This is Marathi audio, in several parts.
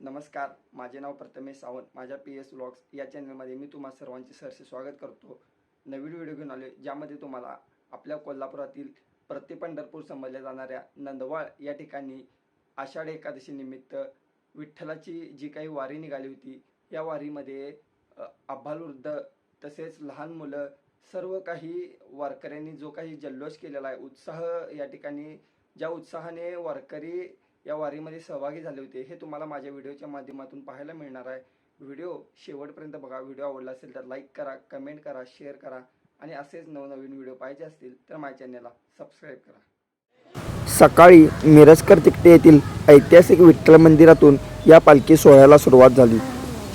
नमस्कार माझे नाव प्रथमेश सावंत. माझ्या पी एस व्लॉग्स या चॅनलमध्ये मी तुम्हा सर्वांचे सरसे स्वागत करतो. नवीन व्हिडिओ घेऊन आले ज्यामध्ये तुम्हाला आपल्या कोल्हापुरातील प्रति पंढरपूर समजल्या जाणाऱ्या नंदवाळ या ठिकाणी आषाढ एकादशीनिमित्त विठ्ठलाची जी काही वारी निघाली होती या वारीमध्ये अ, आबालवृद्ध तसेच लहान मुलं सर्व काही वारकऱ्यांनी जो काही जल्लोष केलेला आहे उत्साह या ठिकाणी ज्या उत्साहाने वारकरी या वारीमध्ये सहभागी झाले होते हे तुम्हाला माझ्या व्हिडिओच्या माध्यमातून पाहायला मिळणार आहे. व्हिडिओ शेवटपर्यंत बघा व्हिडिओ आवडला असेल तर लाईक करा कमेंट करा शेअर करा. आणि असेच नवनवीन व्हिडिओ पाहिजे असतील तर माझ्या चॅनलला सबस्क्राईब करा. सकाळी मिरजकर तिकटे येथील ऐतिहासिक विठ्ठल मंदिरातून या पालखी सोहळ्याला सुरुवात झाली.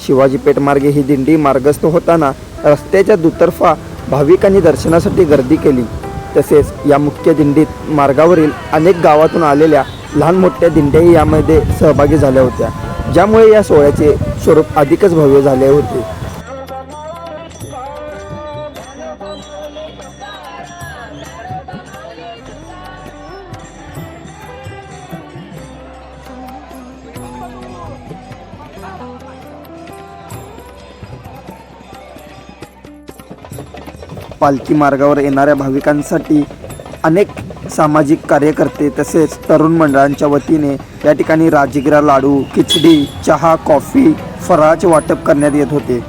शिवाजी पेठ मार्गे ही दिंडी मार्गस्थ होताना रस्त्याच्या दुतर्फा भाविकांनी दर्शनासाठी गर्दी केली. तसेच या मुख्य दिंडीत मार्गावरील अनेक गावातून आलेल्या लहान मोठ्या दिंड्याही यामध्ये सहभागी झाल्या होत्या. ज्यामुळे या सोहळ्याचे स्वरूप अधिकच भव्य झाले होते. पालखी मार्गावर येणाऱ्या भाविकांसाठी अनेक सामाजिक कार्यकर्ते तसेच तरुण मंडळांच्या वतीने या ठिकाणी राजगिरा लाडू खिचडी चहा कॉफी फराळाचे वाटप करण्यात येत होते.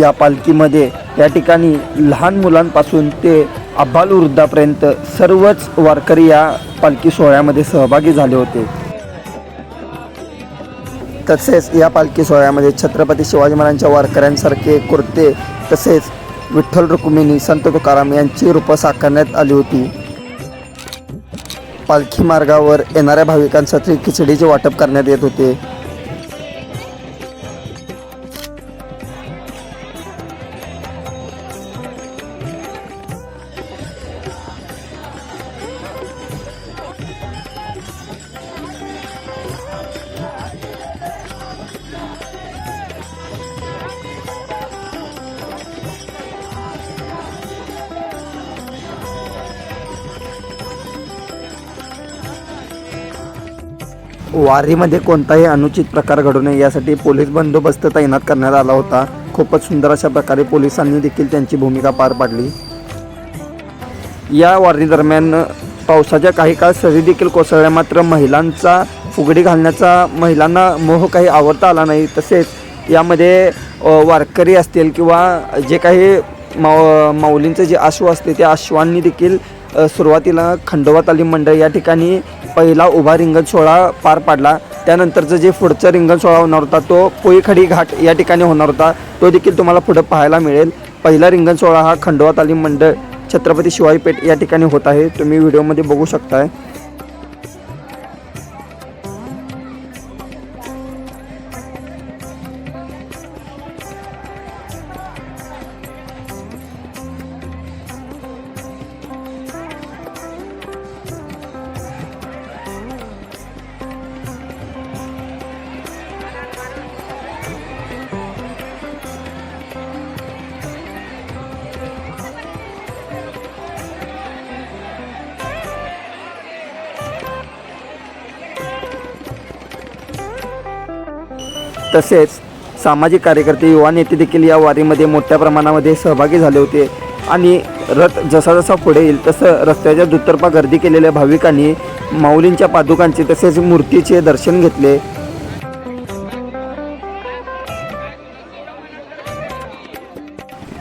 या पालखीमध्ये या ठिकाणी लहान मुलांपासून ते अब्बाल वृद्धापर्यंत सर्वच वारकरी या पालखी सोहळ्यामध्ये सहभागी झाले होते. तसेच या पालखी सोहळ्यामध्ये छत्रपती शिवाजी महाराजांच्या वारकऱ्यांसारखे कुर्ते तसेच विठ्ठल रुक्मिणी संत तुकाराम यांची रूपं साकारण्यात आली होती. पालखी मार्गावर येणाऱ्या भाविकांसाठी खिचडीचे वाटप करण्यात येत होते. वारीमध्ये कोणताही अनुचित प्रकार घडू नये यासाठी पोलीस बंदोबस्त तैनात करण्यात आला होता. खूपच सुंदर अशा प्रकारे पोलिसांनी देखील त्यांची भूमिका पार पाडली. या वारीदरम्यान पावसाच्या काही काळ सरी देखील कोसळल्या. मात्र महिलांचा फुगडी घालण्याचा महिलांना मोह काही आवडता आला नाही. तसेच यामध्ये वारकरी असतील किंवा जे काही माव माऊलींचं जे आश्व असते त्या आश्वांनी देखील सुरुवातीला खंडोबा तालीम मंडळ या ठिकाणी पहिला उभा रिंगण सोहळा पार पाडला. त्यानंतरचं जे पुढचा रिंगण सोहळा होणार होता तो पोईखडी घाट या ठिकाणी होणार होता. तो देखील तुम्हाला पुढं पाहायला मिळेल. पहिला रिंगण सोहळा हा खंडोबा तालीम मंडळ छत्रपती शिवाजी पेठ या ठिकाणी होत आहे. तुम्ही व्हिडिओमध्ये बघू शकताय. तसेच सामाजिक कार्यकर्ते युवा नेते देखील या वारीमध्ये मोठ्या प्रमाणामध्ये सहभागी झाले होते. आणि रथ जसा जसा पुढे येईल तसं रस्त्याच्या दुतर्फा गर्दी केलेल्या भाविकांनी माऊलींच्या पादुकांचे तसेच मूर्तीचे दर्शन घेतले.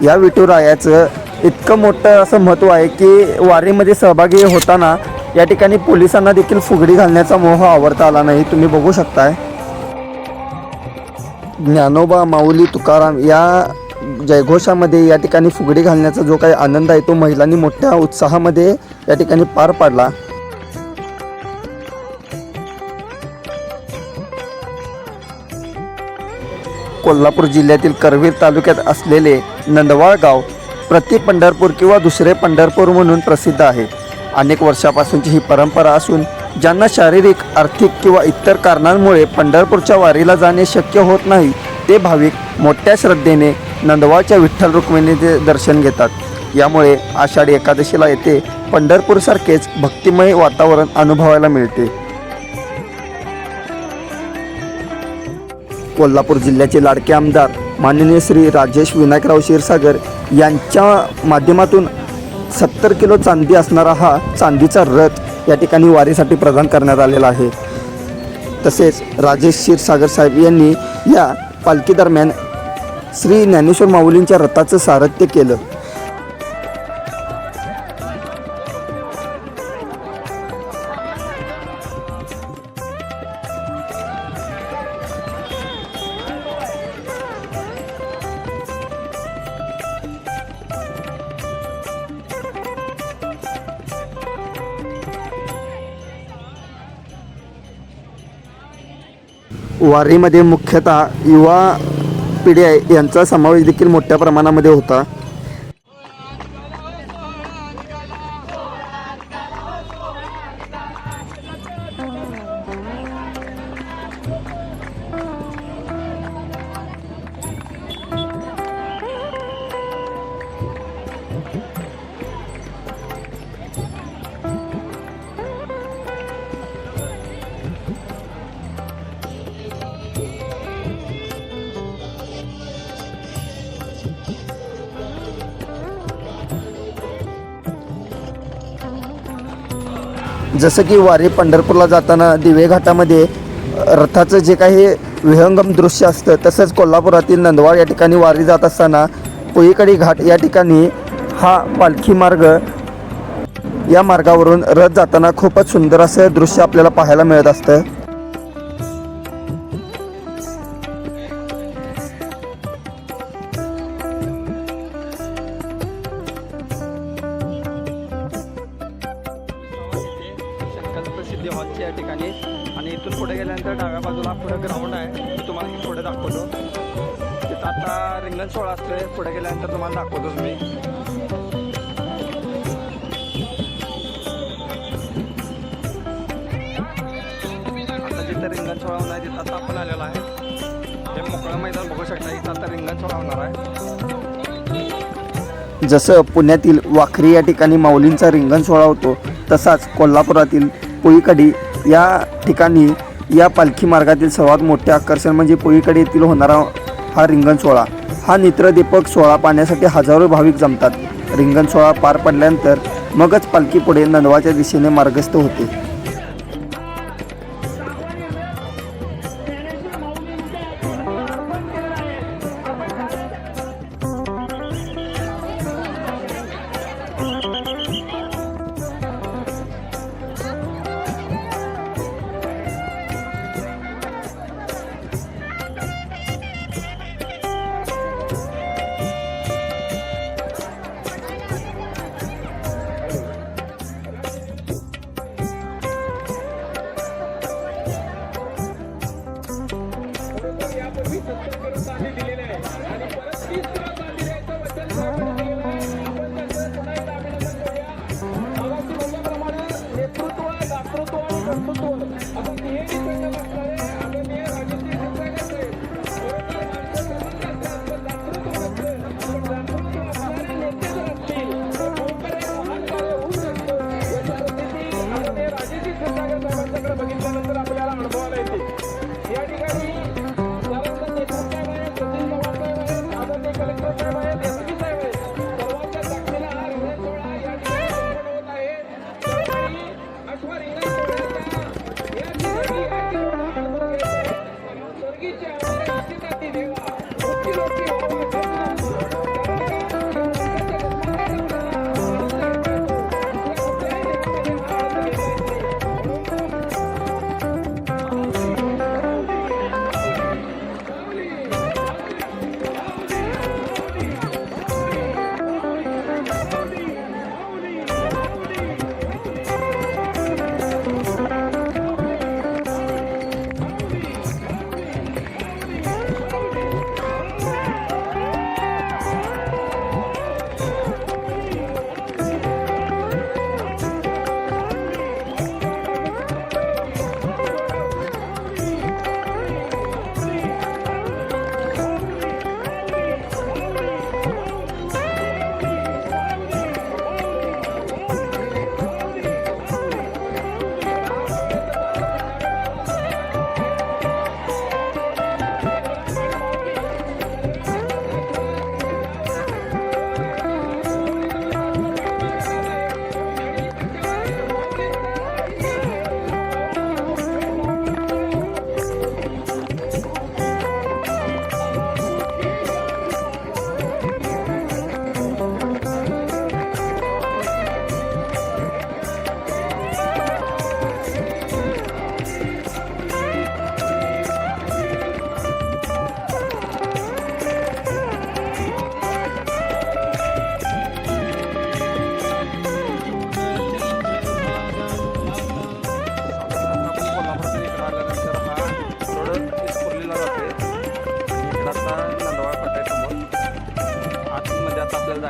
या विठुरायाचं इतकं मोठं असं महत्त्व आहे की वारीमध्ये सहभागी होताना या ठिकाणी पोलिसांना देखील फुगडी घालण्याचा मोह आवडता आला नाही. तुम्ही बघू शकताय. ज्ञानोबा माऊली तुकाराम या जयघोषामध्ये या ठिकाणी फुगडी घालण्याचा जो काही आनंद आहे तो महिलांनी मोठ्या उत्साहामध्ये या ठिकाणी पार पाडला. कोल्हापूर जिल्ह्यातील करवीर तालुक्यात असलेले नंदवाळ गाव प्रति पंढरपूर किंवा दुसरे पंढरपूर म्हणून प्रसिद्ध आहे. अनेक वर्षापासूनची ही परंपरा असून ज्यांना शारीरिक आर्थिक किंवा इतर कारणांमुळे पंढरपूरच्या वारीला जाणे शक्य होत नाही ते भाविक मोठ्या श्रद्धेने नंदवाळच्या विठ्ठल रुक्मिणीचे दर्शन घेतात. यामुळे आषाढी एकादशीला येथे पंढरपूरसारखेच भक्तिमय वातावरण अनुभवायला मिळते. कोल्हापूर जिल्ह्याचे लाडके आमदार माननीय श्री राजेश विनायकराव क्षीरसागर यांच्या माध्यमातून सत्तर किलो चांदी असणारा हा चांदीचा रथ या ठिकाणी वारीसाठी प्रदान करण्यात आलेला आहे. तसेच राजेश क्षीरसागर साहेब यांनी या पालखीदरम्यान श्री ज्ञानेश्वर माऊलींच्या रथाचं सारथ्य केलं. वारीमध्ये मुख्यतः युवा पिढी यांचा समावेश देखील मोठ्या प्रमाणामध्ये होता. जसं की वारी पंढरपूरला जाताना दिवे घाटामध्ये रथाचं जे काही विहंगम दृश्य असतं तसंच कोल्हापुरातील नंदवाड या ठिकाणी वारी जात असताना पुईकडी घाट या ठिकाणी हा पालखी मार्ग या मार्गावरून रथ जाताना खूपच सुंदर असं दृश्य आपल्याला पाहायला मिळत असतं. प्रसिद्धी हॉलची या ठिकाणी. आणि इथून पुढे गेल्यानंतर डाव्या बाजूला पुढे ग्राउंड आहे. मी तुम्हाला मी पुढे दाखवतो. तिथं आता रिंगण सोहळा असतोय. पुढे गेल्यानंतर तुम्हाला दाखवतोच मी. आता जिथं रिंगण सोहळा होणार आहे तिथं आता आपण आलेलो आहे. हे मोकळं मैदान बघू शकता. इथं आता रिंगण सोहळा होणार आहे. जसं पुण्यातील वाखरी या ठिकाणी माऊलींचा रिंगण सोहळा होतो तसाच कोल्हापुरातील पोईकडी या ठिकाणी या पालखी मार्गातील सर्वात मोठे आकर्षण म्हणजे पुईकडी येथील होणारा हा रिंगण सोहळा. हा नेत्रदीपक सोहळा पाहण्यासाठी हजारो भाविक जमतात. रिंगण सोहळा पार पडल्यानंतर मगच पालखी पुढे नंदवाच्या दिशेने मार्गस्थ होते.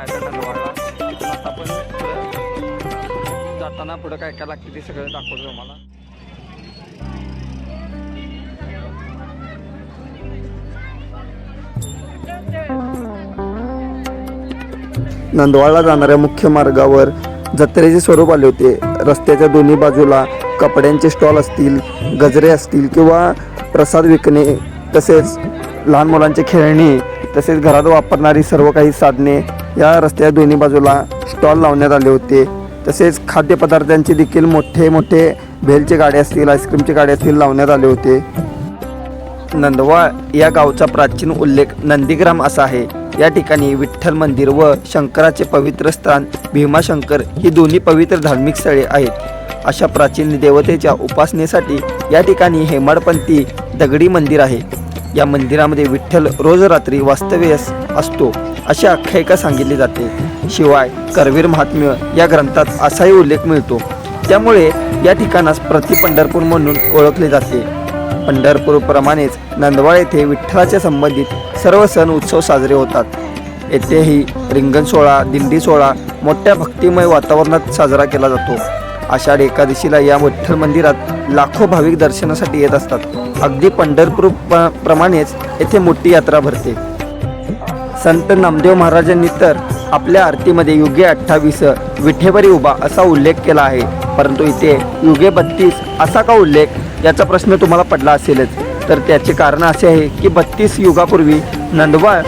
जायचं आता जाताना पुढं काय काय लागते ते सगळं दाखवतो तुम्हाला. नंदवाळला जाणाऱ्या मुख्य मार्गावर जत्रेचे स्वरूप आले होते. रस्त्याच्या दोन्ही बाजूला कपड्यांचे स्टॉल असतील गजरे असतील किंवा प्रसाद विकणे तसेच लहान मुलांचे खेळणी तसेच घरात वापरणारी सर्व काही साधने या रस्त्या दोन्ही बाजूला स्टॉल लावण्यात आले होते. तसेच खाद्यपदार्थांचे देखील मोठे मोठे भेलचे गाडे असतील आईस्क्रीमचे गाडे असतील लावण्यात आले होते. नंदवाळ या गावचा प्राचीन उल्लेख नंदीग्राम असा आहे. या ठिकाणी विठ्ठल मंदिर व शंकराचे पवित्र स्थान भीमाशंकर ही दोन्ही पवित्र धार्मिक स्थळे आहेत. अशा प्राचीन देवतेच्या उपासनेसाठी या ठिकाणी हेमाडपंथी दगडी मंदिर आहे. या मंदिरामध्ये विठ्ठल रोज रात्री वास्तव्यास असतो. अशी आख्यायिका सांगितली जाते. शिवाय करवीर महात्म्य या ग्रंथात असाही उल्लेख मिळतो. त्यामुळे या ठिकाणास प्रति पंढरपूर म्हणून ओळखले जाते. पंढरपूरप्रमाणेच नंदवाळ येथे विठ्ठलाच्या संबंधित सर्व सण उत्सव साजरे होतात. येथेही रिंगण सोहळा दिंडी सोहळा मोठ्या भक्तिमय वातावरणात साजरा केला जातो. आषाढ एकादशीला या विठ्ठल मंदिरात लाखो भाविक दर्शनासाठी येत असतात. अगदी पंढरपूर प्रमाणेच येथे मोठी यात्रा भरते. संत नामदेव महाराजांनी तर आपल्या आरतीमध्ये युगे अठ्ठावीस विठेवरी उभा असा उल्लेख केला आहे. परंतु इथे युगे बत्तीस असा का उल्लेख? याचा प्रश्न तुम्हाला पडला असेलच. तर त्याचे कारण असे आहे की बत्तीस युगापूर्वी नंदवाळ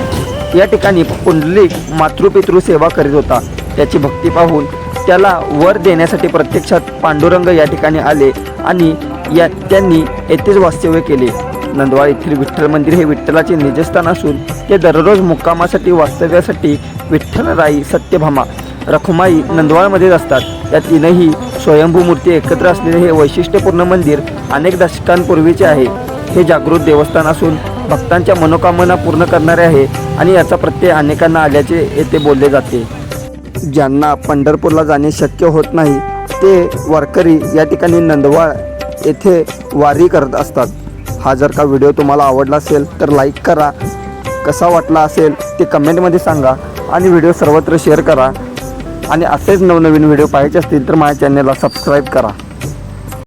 या ठिकाणी पुंडलिक मातृपितृ सेवा करीत होता. त्याची भक्ती पाहून त्याला वर देण्यासाठी प्रत्यक्षात पांडुरंग या ठिकाणी आले आणि या त्यांनी येथेच वास्तव्य केले. नंदवाळ येथील विठ्ठल मंदिर हे विठ्ठलाचे निजस्थान असून ते दररोज मुक्कामासाठी वास्तव्यासाठी विठ्ठलराई सत्यभामा रखुमाई नंदवाळमध्येच असतात. या तीनही स्वयंभू मूर्ती एकत्र असलेले हे वैशिष्ट्यपूर्ण मंदिर अनेक दशकांपूर्वीचे आहे. हे जागृत देवस्थान असून भक्तांच्या मनोकामना पूर्ण करणारे आहे आणि याचा प्रत्यय अनेकांना आल्याचे येथे बोलले जाते. ज्यांना पंढरपूरला जाणे शक्य होत नाही ते वारकरी या ठिकाणी नंदवाळ येथे वारी करत असतात. हा जर का व्हिडिओ तुम्हाला आवडला असेल तर लाईक करा. कसा वाटला असेल ते कमेंटमध्ये सांगा. आणि व्हिडिओ सर्वत्र शेअर करा. आणि असेच नवनवीन व्हिडिओ पाहायचे असतील तर माझ्या चॅनलला सबस्क्राईब करा.